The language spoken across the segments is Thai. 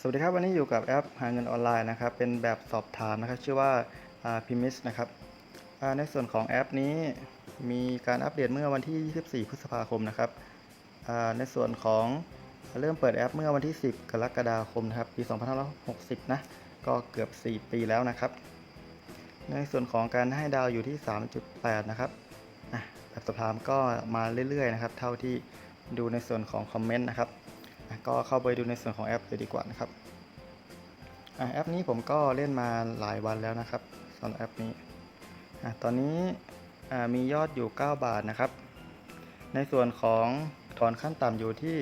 สวัสดีครับวันนี้อยู่กับแอปหาเงินออนไลน์นะครับ เป็นแบบสอบถามนะครับ ชื่อว่าพิมิสนะครับในส่วนของแอปนี้มีการอัปเดตเมื่อวันที่ 24 พฤษภาคมนะครับในส่วนของเริ่มเปิดแอปเมื่อวันที่ 10 กรกฎาคมนะครับ ปี 2560 นะ ก็เกือบ 4 ปีแล้วนะครับ ในส่วนของการให้ดาวอยู่ที่ 3.8 นะครับแบบสอบถามก็มาเรื่อยๆนะครับ เท่าที่ดูในส่วนของคอมเมนต์นะครับ ก็เข้าไปดูในส่วนของแอปเลยดีกว่านะครับอแอปนี้ผมก็เล่นมาหลายวันแล้วนะครับสำหรับแอปนี้อตอนนี้มียอดอยู่ 9 บาทนะครับ ในส่วนของถอนขั้นต่ำอยู่ที่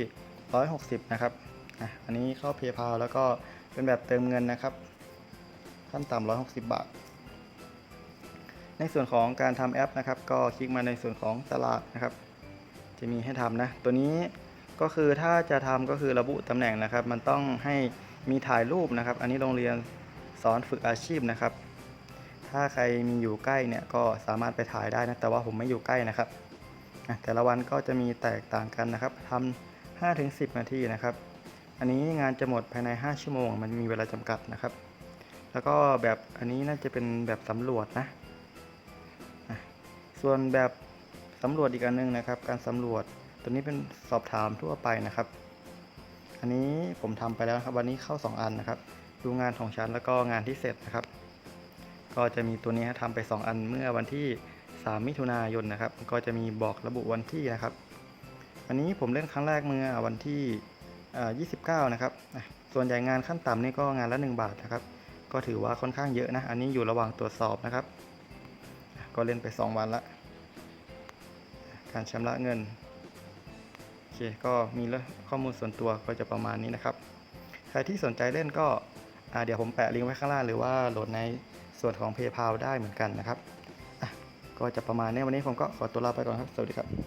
160 นะครับอ,อันนี้เข้า PayPal แล้วก็เป็นแบบเติมเงินนะครับ ขั้นต่ำ 160 บาท ในส่วนของการทำแอปนะครับ ก็คลิกมาในส่วนของตลาดนะครับ จะมีให้ทำนะ ตัวนี้ ก็คือถ้าจะทำก็คือระบุตำแหน่งนะครับ มันต้องให้มีถ่ายรูปนะครับ อันนี้โรงเรียนสอนฝึกอาชีพนะครับ ถ้าใครมีอยู่ใกล้เนี่ยก็สามารถไปถ่ายได้นะแต่ว่าผมไม่อยู่ใกล้นะครับแต่ละวันก็จะมีแตกต่างกันนะครับทำ5ถึง10นาทีนะครับ อันนี้งานจะหมดภายใน 5 ชั่วโมง มันมีเวลาจำกัดนะครับ แล้วก็แบบอันนี้น่าจะเป็นแบบสำรวจนะอะส่วนแบบสำรวจอีกอันนึงนะครับ การสำรวจ ตัวนี้เป็นสอบถามทั่วไปนะครับ อันนี้ผมทำไปแล้วครับ วันนี้เข้า 2 อันนะครับ ดูงานของฉันแล้วก็งานที่เสร็จนะครับ ก็จะมีตัวนี้ทำไป 2 อันเมื่อวันที่ 3 มิถุนายนนะครับ ก็จะมีบอกระบุวันที่นะครับ อันนี้ผมเล่นครั้งแรกเมื่อวันที่เอ่อ29 นะครับ ส่วนใหญ่งานขั้นต่ำนี่ก็งานละ 1 บาทนะครับ ก็ถือว่าค่อนข้างเยอะนะ อันนี้อยู่ระหว่างตรวจสอบนะครับ ก็เล่นไป 2 วันละ การชำระเงิน เคก็มีข้อมูลส่วนตัวก็จะประมาณนี้นะครับ ใครที่สนใจเล่นก็เดี๋ยวผมแปะลิงก์ไว้ข้างล่างหรือว่าโหลดในส่วนของ PayPal ได้เหมือนกันนะครับก็จะประมาณนี้วันนี้ผมก็ขอตัวลาไปก่อนครับ สวัสดีครับ